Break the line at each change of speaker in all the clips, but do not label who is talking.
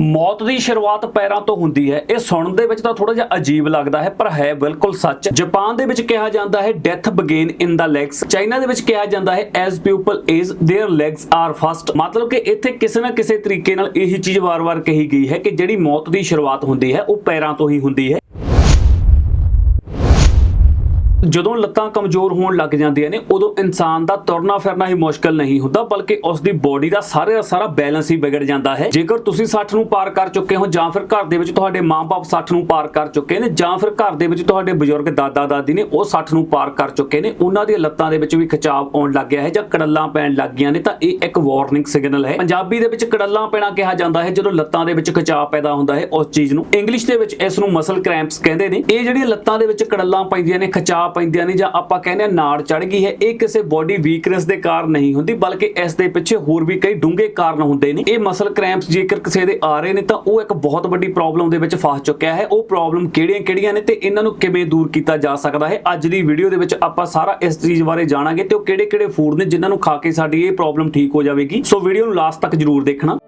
ਮੌਤ ਦੀ ਸ਼ੁਰੂਆਤ ਪੈਰਾਂ ਤੋਂ ਹੁੰਦੀ ਹੈ ਇਹ ਸੁਣਨ ਦੇ ਵਿੱਚ ਤਾਂ ਥੋੜਾ ਜਿਹਾ ਅਜੀਬ ਲੱਗਦਾ ਹੈ ਪਰ ਹੈ ਬਿਲਕੁਲ ਸੱਚ ਜਾਪਾਨ ਦੇ ਵਿੱਚ ਕਿਹਾ ਜਾਂਦਾ ਹੈ death begins in the legs China ਦੇ ਵਿੱਚ ਕਿਹਾ ਜਾਂਦਾ ਹੈ as people is their legs are first ਮਤਲਬ ਕਿ ਇੱਥੇ ਕਿਸੇ ਨਾ ਕਿਸੇ ਤਰੀਕੇ ਨਾਲ ਇਹੀ ਚੀਜ਼ ਵਾਰ-ਵਾਰ ਕਹੀ ਗਈ ਹੈ ਕਿ ਜਿਹੜੀ ਮੌਤ ਦੀ ਸ਼ੁਰੂਆਤ ਹੁੰਦੀ ਹੈ ਉਹ ਪੈਰਾਂ ਤੋਂ ਹੀ ਹੁੰਦੀ ਹੈ ਜਦੋਂ ਲੱਤਾਂ ਕਮਜ਼ੋਰ ਹੋਣ ਲੱਗ ਜਾਂਦੀਆਂ ਨੇ, ਉਦੋਂ ਇਨਸਾਨ ਦਾ ਤੁਰਨਾ ਫਿਰਨਾ ਹੀ ਮੁਸ਼ਕਲ ਨਹੀਂ ਹੁੰਦਾ, ਬਲਕਿ ਉਸ ਦੀ ਬੋਡੀ ਦਾ ਸਾਰੇ ਦਾ ਸਾਰਾ ਬੈਲੈਂਸ ਹੀ ਵਿਗੜ ਜਾਂਦਾ ਹੈ। ਜੇਕਰ ਤੁਸੀਂ 60 ਨੂੰ ਪਾਰ ਕਰ ਚੁੱਕੇ ਹੋ ਜਾਂ ਫਿਰ ਘਰ ਦੇ ਵਿੱਚ ਤੁਹਾਡੇ ਮਾਪੇ 60 ਨੂੰ ਪਾਰ ਕਰ ਚੁੱਕੇ ਨੇ ਜਾਂ ਫਿਰ ਘਰ ਦੇ ਵਿੱਚ ਤੁਹਾਡੇ ਬਜ਼ੁਰਗ ਦਾਦਾ ਦਾਦੀ ਨੇ ਉਹ 60 ਨੂੰ ਪਾਰ ਕਰ ਚੁੱਕੇ ਨੇ, ਉਹਨਾਂ ਦੀਆਂ ਲੱਤਾਂ ਦੇ ਵਿੱਚ ਵੀ ਖਿਚਾਵ ਆਉਣ ਲੱਗ ਗਿਆ ਹੈ ਜਾਂ ਕੜੱਲਾਂ ਪੈਣ ਲੱਗ ਗਈਆਂ ਨੇ, ਤਾਂ ਇਹ ਇੱਕ ਵਾਰਨਿੰਗ ਸਿਗਨਲ ਹੈ। ਪੰਜਾਬੀ ਦੇ ਵਿੱਚ ਕੜੱਲਾਂ ਪੈਣਾ ਕਿਹਾ ਜਾਂਦਾ ਹੈ, ਜਦੋਂ ਲੱਤਾਂ ਦੇ ਵਿੱਚ ਖਿਚਾਵ ਪੈਦਾ ਹੁੰਦਾ ਹੈ ਉਸ ਚੀਜ਼ ਨੂੰ। ਇੰਗਲਿਸ਼ ਦੇ ਵਿੱਚ ਇਸ ਨੂੰ ਮਸਲ ਕ੍ਰੈਂਪਸ ਕਹਿੰਦੇ ਨੇ। ਇਹ ਜਿਹੜੀਆਂ ਲੱਤਾਂ ਦੇ ਵਿੱਚ ਕੜੱਲਾਂ ਪੈਂਦੀਆਂ ਨੇ, ਖਿਚਾਵ ਪੈਂਦੀਆਂ ਨੇ ਜਾਂ ਆਪਾਂ ਕਹਿੰਦੇ ਆ ਨਾੜ ਚੜ ਗਈ ਹੈ, ਇਹ ਕਿਸੇ ਬੋਡੀ ਵੀਕਨੈਸ ਦੇ ਕਾਰਨ ਨਹੀਂ ਹੁੰਦੀ, ਬਲਕਿ ਇਸ ਦੇ ਪਿੱਛੇ ਹੋਰ ਵੀ ਕਈ ਡੂੰਘੇ ਕਾਰਨ ਹੁੰਦੇ ਨੇ। ਇਹ ਮਸਲ ਕ੍ਰੈਂਪਸ ਜੇਕਰ ਕਿਸੇ ਦੇ ਆ ਰਹੇ ਨੇ ਤਾਂ ਉਹ ਇੱਕ ਬਹੁਤ ਵੱਡੀ ਪ੍ਰੋਬਲਮ ਦੇ ਵਿੱਚ ਫਸ ਚੁੱਕਿਆ ਹੈ। ਉਹ ਪ੍ਰੋਬਲਮ ਕਿਹੜੀਆਂ-ਕਿਹੜੀਆਂ ਨੇ ਤੇ ਇਹਨਾਂ ਨੂੰ ਕਿਵੇਂ ਦੂਰ ਕੀਤਾ ਜਾ ਸਕਦਾ ਹੈ? ਅੱਜ ਦੀ ਵੀਡੀਓ ਦੇ ਵਿੱਚ ਆਪਾਂ ਸਾਰਾ ਇਸ ਚੀਜ਼ ਬਾਰੇ ਜਾਣਾਂਗੇ ਤੇ ਉਹ ਕਿਹੜੇ-ਕਿਹੜੇ ਫੂਡ ਨੇ ਜਿਨ੍ਹਾਂ ਨੂੰ ਖਾ ਕੇ ਸਾਡੀ ਇਹ ਪ੍ਰੋਬਲਮ ਠੀਕ ਹੋ ਜਾਵੇਗੀ। ਸੋ ਵੀਡੀਓ ਨੂੰ ਲਾਸਟ ਤੱਕ ਜਰੂਰ ਦੇਖਣਾ।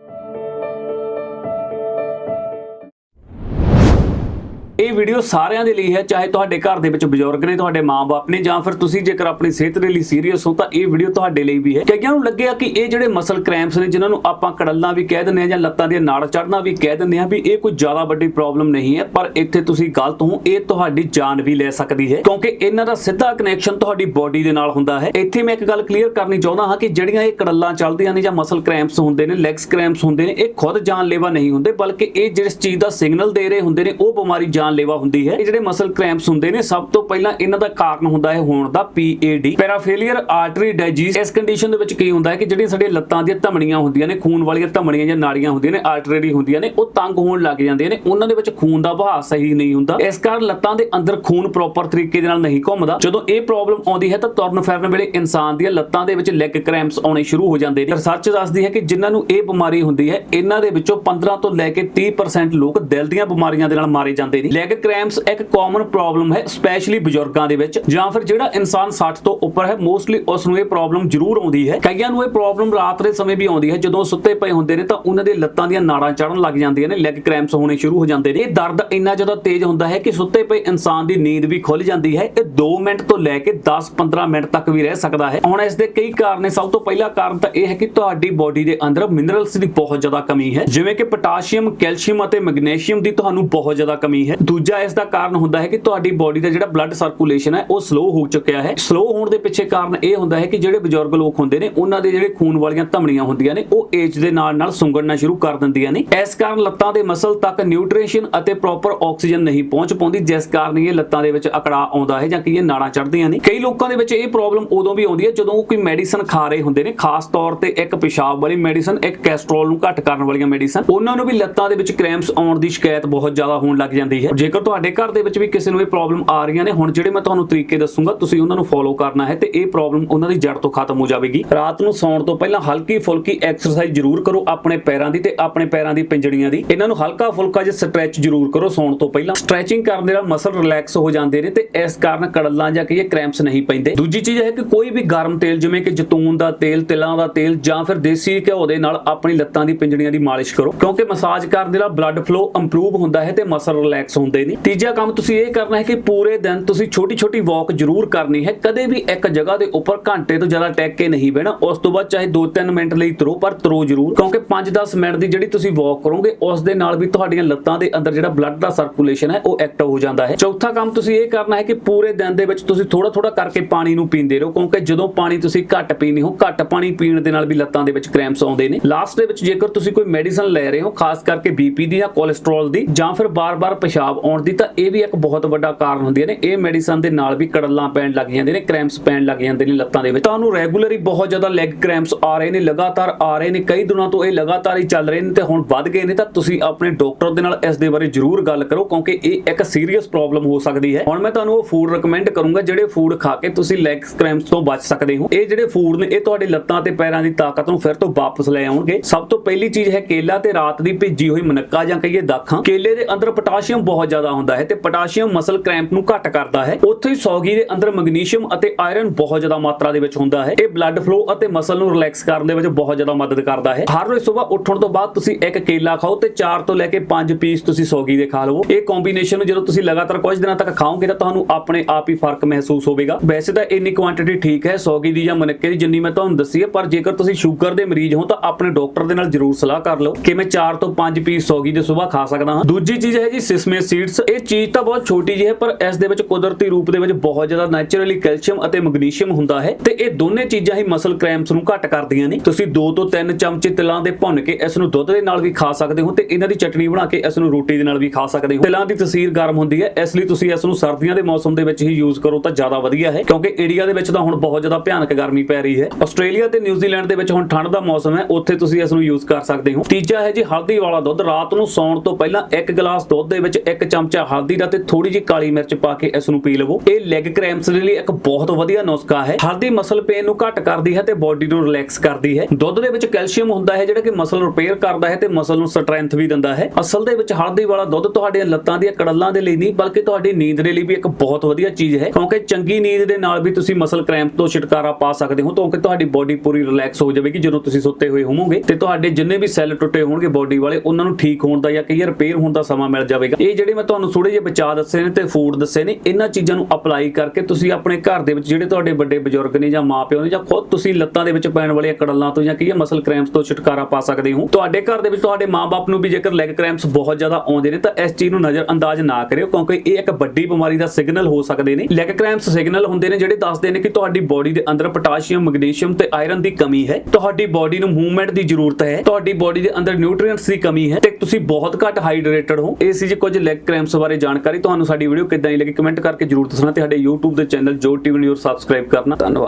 ਇਹ ਵੀਡੀਓ ਸਾਰਿਆਂ ਦੇ ਲਈ ਹੈ, ਚਾਹੇ ਤੁਹਾਡੇ ਘਰ ਦੇ ਵਿੱਚ ਬਜ਼ੁਰਗ ਨੇ, ਤੁਹਾਡੇ ਮਾਪੇ ਨੇ, ਜਾਂ ਫਿਰ ਤੁਸੀਂ ਜੇਕਰ ਆਪਣੀ ਸਿਹਤ ਦੇ ਲਈ ਸੀਰੀਅਸ ਹੋ, ਤਾਂ ਇਹ ਵੀਡੀਓ ਤੁਹਾਡੇ ਲਈ ਵੀ ਹੈ। ਕਈਆਂ ਨੂੰ ਲੱਗਿਆ ਕਿ ਇਹ ਜਿਹੜੇ ਮਸਲ ਕ੍ਰੈਂਪਸ ਨੇ, ਜਿਨ੍ਹਾਂ ਨੂੰ ਆਪਾਂ ਕੜੱਲਾਂ ਵੀ ਕਹਿ ਦਿੰਦੇ ਆ ਜਾਂ ਲੱਤਾਂ ਦੀਆਂ ਨਾੜ ਚੜਨਾ ਵੀ ਕਹਿ ਦਿੰਦੇ ਆ ਵੀ ਇਹ ਕੋਈ ਜ਼ਿਆਦਾ ਵੱਡੀ ਪ੍ਰੋਬਲਮ ਨਹੀਂ ਹੈ, ਪਰ ਇੱਥੇ ਤੁਸੀਂ ਗਲਤ ਹੋ, ਇਹ ਤੁਹਾਡੀ ਜਾਨ ਵੀ ਲੈ ਸਕਦੀ ਹੈ, ਕਿਉਂਕਿ ਇਹਨਾਂ ਦਾ ਸਿੱਧਾ ਕਨੈਕਸ਼ਨ ਤੁਹਾਡੀ ਬੋਡੀ ਦੇ ਨਾਲ ਹੁੰਦਾ ਹੈ। ਇੱਥੇ ਮੈਂ ਇੱਕ ਗੱਲ ਕਲੀਅਰ ਕਰਨੀ ਚਾਹੁੰਦਾ ਹਾਂ ਕਿ ਜਿਹੜੀਆਂ ਇਹ ਕੜੱਲਾਂ ਚੱਲਦੀਆਂ ਨੇ ਜਾਂ ਮਸਲ ਕ੍ਰੈਂਪਸ ਹੁੰਦੇ ਨੇ ਲੈਗਸ ਕ੍ਰੈਂਪਸ ਹੁੰਦੇ ਨੇ, ਇਹ ਖੁਦ ਜਾਨਲੇਵਾ ਨਹੀਂ ਹੁੰਦੇ, ਬਲਕਿ ਇਹ ਜਿਸ ਚੀਜ਼ ਦਾ ਸਿਗਨਲ ਦੇ ਰਹੇ ਹੁੰਦੇ ਨੇ, ਉਹ ਬਿਮਾਰੀ ਜਾਨਲੇਵਾ ਹੁੰਦੀ ਹੈ। ਇਹ ਜਿਹੜੇ ਮਸਲ ਕ੍ਰੈਂਪਸ ਹੁੰਦੇ ਨੇ, ਸਭ ਤੋਂ ਪਹਿਲਾਂ ਇਹਨਾਂ ਦਾ ਕਾਰਨ ਹੁੰਦਾ ਹੈ ਹੋਣ ਦਾ PAD ਪੈਰਾਫੇਲੀਅਰ ਆਰਟਰੀ ਡਾਈਜੀਸ ਇਸ ਕੰਡੀਸ਼ਨ ਦੇ ਵਿੱਚ ਕੀ ਹੁੰਦਾ ਹੈ ਕਿ ਜਿਹੜੀਆਂ ਸਾਡੀਆਂ ਲੱਤਾਂ ਦੀਆਂ ਧਮਣੀਆਂ ਹੁੰਦੀਆਂ ਨੇ, ਖੂਨ ਵਾਲੀਆਂ ਧਮਣੀਆਂ ਜਾਂ ਨਾੜੀਆਂ ਹੁੰਦੀਆਂ ਨੇ ਆਰਟਰੀ ਹੁੰਦੀਆਂ ਨੇ, ਉਹ ਤੰਗ ਹੋਣ ਲੱਗ ਜਾਂਦੀਆਂ ਨੇ। ਉਹਨਾਂ ਦੇ ਵਿੱਚ ਖੂਨ ਦਾ ਵਹਾਅ ਸਹੀ ਨਹੀਂ ਹੁੰਦਾ। ਇਸ ਕਾਰਨ ਲੱਤਾਂ ਦੇ ਅੰਦਰ ਖੂਨ ਪ੍ਰੋਪਰ ਤਰੀਕੇ ਦੇ ਨਾਲ ਨਹੀਂ ਘੁੰਮਦਾ। ਜਦੋਂ ਇਹ ਪ੍ਰੋਬਲਮ ਆਉਂਦੀ ਹੈ ਤਾਂ ਤੁਰਨ ਫਿਰਨ ਵੇਲੇ ਇਨਸਾਨ ਦੀਆਂ ਲੱਤਾਂ ਦੇ ਵਿੱਚ ਲੈਗ ਕ੍ਰੈਂਪਸ ਆਉਣੇ ਸ਼ੁਰੂ ਹੋ ਜਾਂਦੇ ਨੇ। ਰਿਸਰਚ ਦੱਸਦੀ ਹੈ ਕਿ ਜਿਨ੍ਹਾਂ ਨੂੰ ਇਹ ਬਿਮਾਰੀ ਹੁੰਦੀ ਹੈ, ਇਹਨਾਂ ਦੇ ਵਿੱਚੋਂ 15 ਤੋਂ ਲੈ ਕੇ 30% ਲੋਕ ਦਿਲ ਦੀਆਂ ਬਿਮਾਰੀਆਂ ਦੇ ਨਾਲ ਮਾਰੇ ਜਾਂਦੇ ਨੇ। ਲੈਗ ਕ੍ਰੈਂਪਸ ਇੱਕ ਕਾਮਨ ਪ੍ਰੋਬਲਮ ਹੈ ਸਪੈਸ਼ਲੀ ਬਜ਼ੁਰਗਾਂ ਦੇ ਵਿੱਚ, ਜਾਂ ਫਿਰ ਜਿਹੜਾ ਇਨਸਾਨ 60 ਤੋਂ ਉੱਪਰ ਹੈ ਮੋਸਟਲੀ ਉਸ ਨੂੰ ਇਹ ਪ੍ਰੋਬਲਮ ਜ਼ਰੂਰ ਆਉਂਦੀ ਹੈ। ਕਈਆਂ ਨੂੰ ਇਹ ਪ੍ਰੋਬਲਮ ਰਾਤ ਦੇ ਸਮੇਂ ਵੀ ਆਉਂਦੀ ਹੈ, ਜਦੋਂ ਸੁੱਤੇ ਪਏ ਹੁੰਦੇ ਨੇ, ਤਾਂ ਉਹਨਾਂ ਦੇ ਲੱਤਾਂ ਦੀਆਂ ਨਾੜਾਂ ਚੜਨ ਲੱਗ ਜਾਂਦੀਆਂ ਨੇ ਲੈਗ ਕ੍ਰੈਂਪਸ ਹੋਣੇ ਸ਼ੁਰੂ ਹੋ ਜਾਂਦੇ ਨੇ। ਇਹ ਦਰਦ ਇੰਨਾ ਜ਼ਿਆਦਾ ਤੇਜ਼ ਹੁੰਦਾ ਹੈ ਕਿ ਸੁੱਤੇ ਪਏ ਇਨਸਾਨ ਦੀ ਨੀਂਦ ਵੀ ਖੁੱਲ ਜਾਂਦੀ ਹੈ। ਇਹ 2 ਮਿੰਟ ਤੋਂ ਲੈ ਕੇ 10-15 ਮਿੰਟ ਤੱਕ ਵੀ ਰਹਿ ਸਕਦਾ ਹੈ। ਹੁਣ ਇਸ ਦੇ ਕਈ ਕਾਰਨ ਨੇ। ਸਭ ਤੋਂ ਪਹਿਲਾ ਕਾਰਨ ਤਾਂ ਇਹ ਹੈ ਕਿ ਤੁਹਾਡੀ ਬੋਡੀ ਦੇ ਅੰਦਰ ਮਿਨਰਲਸ ਦੀ ਬਹੁਤ ਜ਼ਿਆਦਾ ਕਮੀ ਹੈ। ਜਿਵੇਂ ਕਿ ਪੋਟਾਸ਼ੀਅਮ ਕੈਲਸ਼ੀਅਮ ਅਤੇ ਮੈਗਨੀਸ਼ੀਅਮ ਦੀ ਤੁਹਾਨੂੰ ਬਹੁਤ ਜ਼ਿਆਦਾ ਕਮੀ ਹੈ। ਦੂਜਾ ਇਸ ਦਾ ਕਾਰਨ ਹੁੰਦਾ ਹੈ ਕਿ ਤੁਹਾਡੀ ਬਾਡੀ ਦਾ ਜਿਹੜਾ ਬਲੱਡ ਸਰਕੂਲੇਸ਼ਨ ਹੈ, ਉਹ ਸਲੋ ਹੋ ਚੁੱਕਿਆ ਹੈ। ਸਲੋ ਹੋਣ ਦੇ ਪਿੱਛੇ ਕਾਰਨ ਇਹ ਹੁੰਦਾ ਹੈ ਕਿ ਜਿਹੜੇ ਬਜ਼ੁਰਗ ਲੋਕ ਹੁੰਦੇ ਨੇ, ਉਹਨਾਂ ਦੇ ਜਿਹੜੇ ਖੂਨ ਵਾਲੀਆਂ ਧਮਨੀਆਂ ਹੁੰਦੀਆਂ ਨੇ, ਉਹ ਏਜ ਦੇ ਨਾਲ ਨਾਲ ਸੁੰਗੜਨਾ ਸ਼ੁਰੂ ਕਰ ਦਿੰਦੀਆਂ ਨੇ। ਇਸ ਕਾਰਨ ਲੱਤਾਂ ਦੇ ਮਸਲ ਤੱਕ ਨਿਊਟ੍ਰੀਸ਼ਨ ਅਤੇ ਪ੍ਰੋਪਰ ਆਕਸੀਜਨ ਨਹੀਂ ਪਹੁੰਚ ਪਾਉਂਦੀ, ਜਿਸ ਕਾਰਨ ਇਹ ਲੱਤਾਂ ਦੇ ਵਿੱਚ ਅਕੜਾ ਆਉਂਦਾ ਹੈ ਜਾਂ ਕਿ ਇਹ ਨਾੜਾਂ ਚੜਦੀਆਂ ਨੇ। ਕਈ ਲੋਕਾਂ ਦੇ ਵਿੱਚ ਇਹ ਪ੍ਰੋਬਲਮ ਉਦੋਂ ਵੀ ਆਉਂਦੀ ਹੈ ਜਦੋਂ ਉਹ ਕੋਈ ਮੈਡੀਸਨ ਖਾ ਰਹੇ ਹੁੰਦੇ ਨੇ। ਖਾਸ ਤੌਰ ਤੇ ਇੱਕ ਪਿਸ਼ਾਬ ਵਾਲੀ ਮੈਡੀਸਨ ਇੱਕ ਕੈਸਟਰੋਲ ਨੂੰ ਘੱਟ ਕਰਨ ਵਾਲੀਆਂ ਮੈਡੀਸਨ ਉਹਨਾਂ ਨੂੰ ਵੀ ਲੱਤਾਂ ਦੇ ਵਿੱਚ ਕ੍ਰੈਂਪਸ ਆਉਣ ਦੀ ਸ਼ਿਕਾਇਤ ਬਹੁਤ ਜ਼ਿਆਦਾ ਹੋਣ ਲੱਗ ਜਾਂਦੀ ਹੈ। ਜੇਕਰ ਤੁਹਾਡੇ ਘਰ ਦੇ ਵਿੱਚ ਵੀ ਕਿਸੇ ਨੂੰ ਇਹ ਪ੍ਰੋਬਲਮ ਆ ਰਹੀਆਂ ਨੇ, ਹੁਣ ਜਿਹੜੇ ਮੈਂ ਤੁਹਾਨੂੰ ਤਰੀਕੇ ਦੱਸੂਗਾ, ਤੁਸੀਂ ਉਹਨਾਂ ਨੂੰ ਫੋਲੋ ਕਰਨਾ ਹੈ ਤੇ ਇਹ ਪ੍ਰੋਬਲਮ ਉਹਨਾਂ ਦੀ ਜੜ ਤੋਂ ਖਤਮ ਹੋ ਜਾਵੇਗੀ। ਰਾਤ ਨੂੰ ਸੌਣ ਤੋਂ ਪਹਿਲਾਂ ਹਲਕੀ ਫੁਲਕੀ ਐਕਸਰਸਾਈਜ਼ ਜ਼ਰੂਰ ਕਰੋ ਆਪਣੇ ਪੈਰਾਂ ਦੀ ਤੇ ਆਪਣੇ ਪੈਰਾਂ ਦੀ ਪਿੰਜੜੀਆਂ ਦੀ। ਇਹਨਾਂ ਨੂੰ ਹਲਕਾ ਫੁਲਕਾ ਜਿਹਾ ਸਟ੍ਰੈਚ ਜ਼ਰੂਰ ਕਰੋ ਸੌਣ ਤੋਂ ਪਹਿਲਾਂ। ਸਟ੍ਰੈਚਿੰਗ ਕਰਨ ਦੇ ਨਾਲ ਮਸਲ ਰਿਲੈਕਸ ਹੋ ਜਾਂਦੇ ਨੇ ਤੇ ਇਸ ਕਾਰਨ ਕੜੱਲਾਂ ਜਾਂ ਕਿ ਇਹ ਕ੍ਰੈਂਪਸ ਨਹੀਂ ਪੈਂਦੇ। ਦੂਜੀ ਚੀਜ਼ ਹੈ ਕਿ ਕੋਈ ਵੀ ਗਰਮ ਤੇਲ, ਜਿਵੇਂ ਕਿ ਜੈਤੂਨ ਦਾ ਤੇਲ, ਤਿਲਾਂ ਦਾ ਤੇਲ ਜਾਂ ਫਿਰ ਦੇਸੀ ਘਿਓ ਦੇ ਨਾਲ ਆਪਣੀ ਲੱਤਾਂ ਦੀ ਪਿੰਜੜੀਆਂ ਦੀ ਮਾਲਿਸ਼ ਕਰੋ। ਕਿਉਂਕਿ ਮਸਾਜ ਕਰਨ ਦੇ ਨਾਲ ਬਲੱਡ ਫਲੋ ਇੰਪਰੂਵ ਹੁੰਦਾ ਹੈ ਤੇ ਮਸਲ ਰਿਲੈਕਸ ਹੁੰਦੇ ਨੇ। ਤੀਜਾ ਕੰਮ ਤੁਸੀਂ ਇਹ ਕਰਨਾ ਹੈ ਕਿ ਪੂਰੇ ਦਿਨ ਤੁਸੀਂ ਛੋਟੀ ਛੋਟੀ ਵਾਕ ਜ਼ਰੂਰ ਕਰਨੀ ਹੈ। ਕਦੇ ਵੀ ਇੱਕ ਜਗ੍ਹਾ ਦੇ ਉੱਪਰ ਘੰਟੇ ਤੋਂ ਜ਼ਿਆਦਾ ਟੈਕ ਕੇ ਨਹੀਂ ਬਹਿਣਾ। ਉਸ ਤੋਂ ਬਾਅਦ ਚਾਹੇ 2-3 ਮਿੰਟ ਲਈ ਤੁਰੋ, ਪਰ ਤੁਰੋ ਜ਼ਰੂਰ। ਕਿਉਂਕਿ 5-10 ਮਿੰਟ ਦੀ ਜਿਹੜੀ ਤੁਸੀਂ ਵਾਕ ਕਰੋਗੇ, ਉਸ ਦੇ ਨਾਲ ਵੀ ਤੁਹਾਡੀਆਂ ਲੱਤਾਂ ਦੇ ਅੰਦਰ ਜਿਹੜਾ ਬਲੱਡ ਦਾ ਸਰਕੂਲੇਸ਼ਨ ਹੈ, ਉਹ ਐਕਟਿਵ ਹੋ ਜਾਂਦਾ ਹੈ। ਚੌਥਾ ਕੰਮ ਤੁਸੀਂ ਇਹ ਕਰਨਾ ਹੈ ਕਿ ਪੂਰੇ ਦਿਨ ਦੇ ਵਿੱਚ ਤੁਸੀਂ ਥੋੜਾ ਥੋੜਾ ਕਰਕੇ ਪਾਣੀ ਨੂੰ ਪੀਂਦੇ ਰਹੋ। ਕਿਉਂਕਿ ਜਦੋਂ ਪਾਣੀ ਤੁਸੀਂ ਘੱਟ ਪੀਂਦੇ ਹੋ, ਘੱਟ ਪਾਣੀ ਪੀਣ ਦੇ ਨਾਲ ਵੀ ਲੱਤਾਂ ਦੇ ਵਿੱਚ ਕ੍ਰੈਂਪਸ ਆਉਂਦੇ ਨੇ। ਲਾਸਟ ਦੇ ਵਿੱਚ ਜੇਕਰ ਤੁਸੀਂ ਕੋਈ ਮੈਡੀਸਨ ਲੈ ਰਹੇ ਹੋ, ਖਾਸ ਕਰਕੇ ਬੀਪੀ ਦੀ ਜਾਂ ਕੋਲੇਸਟ੍ਰੋਲ ਦੀ, ਜਾਂ ਫਿਰ ਬਾਰ-ਬਾਰ ਪਿਸ਼ਾਬ ਆਉਣ ਦੀ ਤਾਂ ਇਹ ਵੀ ਇੱਕ ਬਹੁਤ ਵੱਡਾ ਕਾਰਨ ਹੁੰਦੀਆਂ ਨੇ। ਇਹ ਮੈਡੀਸਨ ਦੇ ਨਾਲ ਵੀ ਕੜੱਲਾਂ ਪੈਣ ਲੱਗ ਜਾਂਦੇ ਨੇ ਕ੍ਰੈਂਪਸ ਪੈਣ ਲੱਗ ਜਾਂਦੇ ਨੇ ਲੱਤਾਂ ਦੇ ਵਿੱਚ। ਤੁਹਾਨੂੰ ਰੈਗੂਲਰੀ ਬਹੁਤ ਜ਼ਿਆਦਾ ਲੈਗ ਕ੍ਰੈਂਪਸ ਆ ਰਹੇ ਨੇ, ਲਗਾਤਾਰ ਆ ਰਹੇ ਨੇ। ਕਈ ਦਿਨਾਂ ਤੋਂ ਇਹ ਲਗਾਤਾਰ ਹੀ ਚੱਲ ਰਹੇ ਨੇ ਤੇ ਹੁਣ ਵੱਧ ਗਏ ਨੇ ਤਾਂ ਤੁਸੀਂ ਆਪਣੇ ਡਾਕਟਰ ਦੇ ਨਾਲ ਇਸ ਦੇ ਬਾਰੇ ਜ਼ਰੂਰ ਗੱਲ ਕਰੋ, ਕਿਉਂਕਿ ਇਹ ਇੱਕ ਸੀਰੀਅਸ ਪ੍ਰੋਬਲਮ ਹੋ ਸਕਦੀ ਹੈ। ਹੁਣ ਮੈਂ ਤੁਹਾਨੂੰ ਉਹ ਫੂਡ ਰეკਮੈਂਡ ਕਰੂੰਗਾ, ਜਿਹੜੇ ਫੂਡ ਖਾ ਕੇ ਤੁਸੀਂ ਲੈਗ ਕ੍ਰੈਂਪਸ ਤੋਂ ਬਚ ਸਕਦੇ ਹੋ। ਇਹ ਜਿਹੜੇ ਫੂਡ ਨੇ, ਇਹ ਤੁਹਾਡੇ ਲੱਤਾਂ ਤੇ ਪੈਰਾਂ ਦੀ ਤਾਕਤ ਨੂੰ ਫਿਰ ਤੋਂ ਵਾਪਸ ਲੈ ਆਉਣਗੇ। ਸਭ ਤੋਂ ਪਹਿਲੀ ਚੀਜ਼ ਹੈ ਕੇਲਾ ਤੇ ਰਾਤ ਦੀ ਭਿੱਜੀ ਹੋਈ ਮਨੱਕਾ ਜਾਂ ਕਹੀਏ ਦਾਖਾਂ। ਕੇਲੇ ਦੇ ਅੰਦਰ ਪੋਟਾਸ਼ੀਅਮ ਬਹੁਤ ਜ਼ਿਆਦਾ ਜ਼ਿਆਦਾ ਹੁੰਦਾ ਹੈ ਤੇ ਪੋਟਾਸ਼ੀਅਮ ਮਸਲ ਕ੍ਰੈਂਪ ਨੂੰ ਘੱਟ ਕਰਦਾ ਹੈ। ਉੱਥੇ ਹੀ ਸੌਗੀ ਦੇ ਅੰਦਰ ਮੈਗਨੀਸ਼ੀਅਮ ਅਤੇ ਆਇਰਨ ਬਹੁਤ ਜ਼ਿਆਦਾ ਮਾਤਰਾ ਦੇ ਵਿੱਚ ਹੁੰਦਾ ਹੈ। ਇਹ ਬਲੱਡ ਫਲੋ ਅਤੇ ਮਸਲ ਨੂੰ ਰਿਲੈਕਸ ਕਰਨ ਦੇ ਵਿੱਚ ਬਹੁਤ ਜ਼ਿਆਦਾ ਮਦਦ ਕਰਦਾ ਹੈ। ਹਰ ਰੋਜ਼ ਸਵੇਰ ਉੱਠਣ ਤੋਂ ਬਾਅਦ ਤੁਸੀਂ ਇੱਕ ਕੇਲਾ ਖਾਓ ਤੇ 4 ਤੋਂ ਲੈ ਕੇ 5 ਪੀਸ ਤੁਸੀਂ ਸੌਗੀ ਦੇ ਖਾ ਲਵੋ। ਇਹ ਕੰਬੀਨੇਸ਼ਨ ਜਦੋਂ ਤੁਸੀਂ ਲਗਾਤਾਰ ਕੁਝ ਦਿਨਾਂ ਤੱਕ ਖਾਓਗੇ ਤਾਂ ਤੁਹਾਨੂੰ ਆਪਣੇ ਆਪ ਹੀ ਫ਼ਰਕ ਮਹਿਸੂਸ ਹੋਵੇਗਾ। ਵੈਸੇ ਤਾਂ ਇੰਨੀ ਕੁਆਂਟੀਟੀ ਠੀਕ ਹੈ ਸੌਗੀ ਦੀ ਜਾਂ ਮਨੱਕੇ ਦੀ ਜਿੰਨੀ ਮੈਂ ਤੁਹਾਨੂੰ ਦੱਸੀ ਹੈ, ਪਰ ਜੇਕਰ ਤੁਸੀਂ ਸ਼ੂਗਰ ਦੇ ਮਰੀਜ਼ ਹੋ ਤਾਂ ਆਪਣੇ ਡਾਕਟਰ ਦੇ ਨਾਲ ਜਰੂਰ ਸਲਾਹ ਕਰ ਲਓ ਕਿ ਮੈਂ 4 ਤੋਂ 5 ਪੀਸ ਸੌਗੀ ਦੇ ਸਵੇਰ ਖਾ ਸਕਦਾ ਹਾਂ। ਦੂਜੀ ਚੀਜ਼ ਹੈ ਜੀ ਸਿਸਮੇ ਸੀਡਸ ਇਹ ਚੀਜ਼ ਤਾਂ ਬਹੁਤ ਛੋਟੀ ਜਿਹੀ ਹੈ, ਪਰ ਇਸ ਦੇ ਵਿੱਚ ਕੁਦਰਤੀ ਰੂਪ ਦੇ ਵਿੱਚ ਬਹੁਤ ਜ਼ਿਆਦਾ ਨੇਚਰਲੀ ਕੈਲਸ਼ੀਅਮ ਅਤੇ ਮੈਗਨੀਸ਼ੀਅਮ ਹੁੰਦਾ ਹੈ ਤੇ ਇਹ ਦੋਨੇ ਚੀਜ਼ਾਂ ਹੀ ਮਸਲ ਕ੍ਰੈਂਪਸ ਨੂੰ ਘੱਟ ਕਰਦੀਆਂ ਨੇ। ਤੁਸੀਂ 2 ਤੋਂ 3 ਚਮਚੇ ਤਿਲਾਂ ਦੇ ਭੁੰਨ ਕੇ ਇਸ ਨੂੰ ਦੁੱਧ ਦੇ ਨਾਲ ਵੀ ਖਾ ਸਕਦੇ ਹੋ ਤੇ ਇਹਨਾਂ ਦੀ ਚਟਨੀ ਬਣਾ ਕੇ ਇਸ ਨੂੰ ਰੋਟੀ ਦੇ ਨਾਲ ਵੀ ਖਾ ਸਕਦੇ ਹੋ। ਤਿਲਾਂ ਦੀ ਤਸੀਰ ਗਰਮ ਹੁੰਦੀ ਹੈ, ਇਸ ਲਈ ਤੁਸੀਂ ਇਸ ਨੂੰ ਸਰਦੀਆਂ ਦੇ ਮੌਸਮ ਦੇ ਵਿੱਚ ਹੀ ਯੂਜ਼ ਕਰੋ ਤਾਂ ਜ਼ਿਆਦਾ ਵਧੀਆ ਹੈ, ਕਿਉਂਕਿ ਇੰਡੀਆ ਦੇ ਵਿੱਚ ਤਾਂ ਹੁਣ ਬਹੁਤ ਜ਼ਿਆਦਾ ਭਿਆਨਕ ਗਰਮੀ ਪੈ ਰਹੀ ਹੈ। ਆਸਟ੍ਰੇਲੀਆ ਤੇ ਨਿਊਜ਼ੀਲੈਂਡ ਦੇ ਵਿੱਚ ਹੁਣ ਠੰਡ ਦਾ ਮੌਸਮ ਹੈ, ਉੱਥੇ ਤੁਸੀਂ ਇਸ ਨੂੰ ਯੂਜ਼ ਕਰ ਸਕਦੇ ਹੋ। ਤੀਜਾ ਹੈ ਜੀ ਹਲਦੀ ਵਾਲਾ ਦੁੱਧ, ਰਾਤ ਨੂੰ ਸੌਣ ਤੋਂ ਪਹਿਲਾਂ ਇੱਕ ਗਲਾਸ ਦੁੱਧ ਦੇ ਵਿੱਚ ਇੱਕ ਚਮਚਾ ਹਲਦੀ ਦਾ ਤੇ ਥੋੜੀ ਜਿਹੀ ਕਾਲੀ ਮਿਰਚ ਪਾ ਕੇ ਇਸ ਨੂੰ ਪੀ ਲਵੋ। ਇਹ ਲੈਗ ਕ੍ਰੈਂਪਸ ਦੇ ਲਈ ਇੱਕ ਬਹੁਤ ਵਧੀਆ ਨੁਸਖਾ ਹੈ। ਹਲਦੀ ਮਸਲ ਪੇਨ ਨੂੰ ਘੱਟ ਕਰਦੀ ਹੈ ਤੇ ਬਾਡੀ ਨੂੰ ਰਿਲੈਕਸ ਕਰਦੀ ਹੈ। ਦੁੱਧ ਦੇ ਵਿੱਚ ਕੈਲਸ਼ੀਅਮ ਹੁੰਦਾ ਹੈ, ਜਿਹੜਾ ਕਿ ਮਸਲ ਰਿਪੇਅਰ ਕਰਦਾ ਹੈ ਤੇ ਮਸਲ ਨੂੰ ਸਟਰੈਂਥ ਵੀ ਦਿੰਦਾ ਹੈ। ਅਸਲ ਦੇ ਵਿੱਚ ਹਲਦੀ ਵਾਲਾ ਦੁੱਧ ਤੁਹਾਡੀਆਂ ਲੱਤਾਂ ਦੀਆਂ ਕੜਲਾਂ ਦੇ ਲਈ ਨਹੀਂ, ਬਲਕਿ ਤੁਹਾਡੀ ਨੀਂਦ ਦੇ ਲਈ ਵੀ ਇੱਕ ਬਹੁਤ ਵਧੀਆ ਚੀਜ਼ ਹੈ। ਕਿਉਂਕਿ ਚੰਗੀ ਨੀਂਦ ਦੇ ਨਾਲ ਵੀ ਤੁਸੀਂ ਮਸਲ ਕ੍ਰੈਂਪ ਤੋਂ ਛੁਟਕਾਰਾ ਪਾ ਸਕਦੇ ਹੋ, ਕਿਉਂਕਿ ਤੁਹਾਡੀ ਬਾਡੀ ਪੂਰੀ ਰਿਲੈਕਸ ਹੋ ਜਾਵੇਗੀ ਜਦੋਂ ਤੁਸੀਂ ਸੁੱਤੇ ਹੋਏ ਹੋਵੋਗੇ। ਤੇ ਤੁਹਾਡੇ ਜਿੰਨੇ ਵੀ ਸੈੱਲ ਟੁੱਟੇ ਹੋਣਗੇ ਬਾਡੀ ਵਾਲੇ, ਉਹਨਾਂ ਨੂੰ ਠੀਕ ਹੋਣ ਦਾ ਜਾਂ ਕਈ ਰਿਪੇਅਰ ਹੋਣ ਦਾ ਸਮਾਂ ਮਿਲ ਜਾਵੇਗਾ। ਇਹ ਜਿਹੜੇ ਮੈਂ ਤੁਹਾਨੂੰ ਥੋੜੇ ਜਿਹੇ ਬਚਾ ਦੱਸੇ ਨੇ ਤੇ ਫੂਡ ਦੱਸੇ ਨੇ, ਇਹਨਾਂ ਚੀਜ਼ਾਂ ਨੂੰ ਅਪਲਾਈ ਕਰਕੇ ਤੁਸੀਂ ਆਪਣੇ ਘਰ ਦੇ ਵਿੱਚ ਜਿਹੜੇ ਤੁਹਾਡੇ ਵੱਡੇ ਬਜ਼ੁਰਗ ਨੇ ਜਾਂ ਮਾਪਿਓ ਨੇ ਜਾਂ ਖੁਦ ਤੁਸੀਂ ਲੱਤਾਂ ਦੇ ਵਿੱਚ ਪੈਣ ਵਾਲੀਆਂ ਕੜਲਾਂ ਤੋਂ ਜਾਂ ਕੀ ਹੈ ਮਸਲ ਕ੍ਰੈਂਪਸ ਤੋਂ ਛੁਟਕਾਰਾ ਪਾ ਸਕਦੇ ਹੋ। ਤੁਹਾਡੇ ਘਰ ਦੇ ਵਿੱਚ ਤੁਹਾਡੇ ਮਾਪੇ ਨੂੰ ਵੀ ਜੇਕਰ ਲੈਗ ਕ੍ਰੈਂਪਸ ਬਹੁਤ ਜ਼ਿਆਦਾ ਆਉਂਦੇ ਨੇ ਤਾਂ ਇਸ ਚੀਜ਼ ਨੂੰ ਨਜ਼ਰ ਅੰਦਾਜ਼ ਨਾ ਕਰਿਓ ਕਿਉਂਕਿ ਇਹ ਇੱਕ ਵੱਡੀ ਬਿਮਾਰੀ ਦਾ ਸਿਗਨਲ ਹੋ ਸਕਦੇ ਨੇ। ਲੈਗ ਕ੍ਰੈਂਪਸ ਸਿਗਨਲ ਹੁੰਦੇ ਨੇ ਜਿਹੜੇ ਦੱਸਦੇ ਨੇ ਕਿ ਤੁਹਾਡੀ ਬਾਡੀ ਦੇ ਅੰਦਰ ਪੋਟਾਸ਼ੀਅਮ ਮੈਗਨੀਸ਼ੀਅਮ ਤੇ ਆਇਰਨ ਦੀ ਕਮੀ ਹੈ। ਤੁਹਾਡੀ ਬਾਡੀ ਨੂੰ ਮੂਵਮੈਂਟ ਦੀ ਜ਼ਰੂਰਤ ਹੈ। ਤੁਹਾਡੀ ਬਾਡੀ ਦੇ ਅੰਦਰ ਨਿਊਟ੍ਰੀਐਂਟਸ ਦੀ ਕਮੀ ਹੈ ਤੇ ਤੁਸੀਂ ਬਹੁਤ ਘੱਟ ਹਾਈਡਰੇਟਡ ਹੋ। ਇਹ ਸੀ ਜੀ ਕੁਝ ਲੈਗ ਕ੍ਰਾਈਮਸ ਬਾਰੇ ਜਾਣਕਾਰੀ, ਤੁਹਾਨੂੰ ਸਾਡੀ ਵੀਡੀਓ ਕਿੱਦਾਂ ਦੀ ਲੱਗੀ ਕਮੈਂਟ ਕਰਕੇ ਜਰੂਰ ਦੱਸਣਾ ਤੇ ਸਾਡੇ YouTube ਦੇ ਚੈਨਲ ਜੋ ਟੀਵੀ ਨਿਊਜ਼ ਸਬਸਕ੍ਰਾਈਬ ਕਰਨਾ। ਧੰਨਵਾਦ।